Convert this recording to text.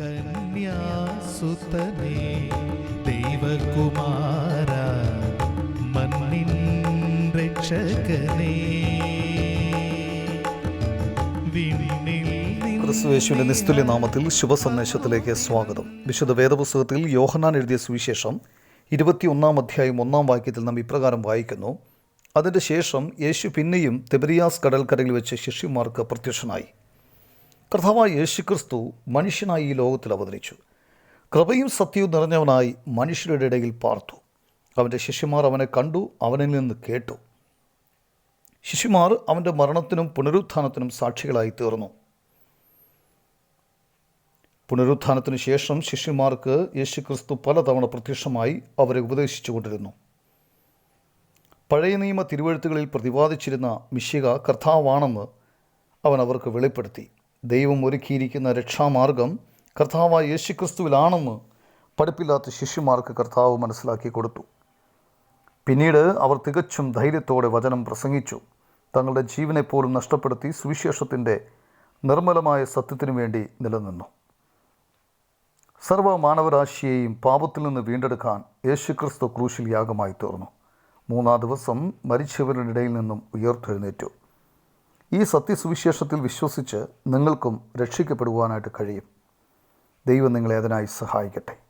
കന്യാസുതനേ ദൈവകുമാര മണ്ണിൻ രക്ഷകനേ. ക്രിസ്തുവേശുവിന്റെ നിസ്തുല്യ നാമത്തിൽ ശുഭസന്ദേശത്തിലേക്ക് സ്വാഗതം. വിശുദ്ധ വേദപുസ്തകത്തിൽ യോഹന്നാൻ എഴുതിയ സുവിശേഷം ഇരുപത്തിയൊന്നാം അധ്യായം ഒന്നാം വാക്യത്തിൽ നാം ഇപ്രകാരം വായിക്കുന്നു. അതിന്റെ ശേഷം യേശു പിന്നെയും തെബരിയാസ് കടൽക്കരയിൽ വെച്ച് ശിഷ്യന്മാർക്ക് പ്രത്യക്ഷനായി. കർത്താവായ യേശുക്രിസ്തു മനുഷ്യനായി ഈ ലോകത്തിൽ അവതരിച്ചു. കൃപയും സത്യവും നിറഞ്ഞവനായി മനുഷ്യരുടെ ഇടയിൽ പാർത്തു. അവന്റെ ശിഷ്യന്മാർ അവനെ കണ്ടു അവനിൽ നിന്ന് കേട്ടു. ശിശുമാർ അവന്റെ മരണത്തിനും പുനരുത്ഥാനത്തിനും സാക്ഷികളായി തീർന്നു. പുനരുത്ഥാനത്തിന് ശേഷം ശിഷ്യന്മാർക്ക് യേശുക്രിസ്തു പലതവണ പ്രത്യക്ഷമായി അവരെ ഉപദേശിച്ചു കൊണ്ടിരുന്നു. പഴയ നിയമ തിരുവഴുത്തുകളിൽ പ്രതിപാദിച്ചിരുന്ന മിശിക കർത്താവാണെന്ന് അവൻ അവർക്ക് വെളിപ്പെടുത്തി. ദൈവം ഒരുക്കിയിരിക്കുന്ന രക്ഷാമാർഗം കർത്താവായ യേശുക്രിസ്തുവിലാണെന്ന് പഠിപ്പില്ലാത്ത ശിഷ്യന്മാർക്ക് കർത്താവ് മനസ്സിലാക്കി കൊടുത്തു. പിന്നീട് അവർ തികച്ചും ധൈര്യത്തോടെ വചനം പ്രസംഗിച്ചു. തങ്ങളുടെ ജീവനെപ്പോലും നഷ്ടപ്പെടുത്തി സുവിശേഷത്തിന്റെ നിർമ്മലമായ സത്യത്തിനു വേണ്ടി നിലനിന്നു. സർവ മാനവരാശിയെയും പാപത്തിൽ നിന്ന് വീണ്ടെടുക്കാൻ യേശുക്രിസ്തു ക്രൂശിൽ യാഗമായി തീർന്നു. മൂന്നാം ദിവസം മരിച്ചവരുടെ ഇടയിൽ നിന്നും ഉയർത്തെഴുന്നേറ്റു. ഈ സത്യസുവിശേഷത്തിൽ വിശ്വസിച്ച് നിങ്ങൾക്കും രക്ഷിക്കപ്പെടുവാനായിട്ട് കഴിയും. ദൈവം നിങ്ങളെ അതിനായി സഹായിക്കട്ടെ.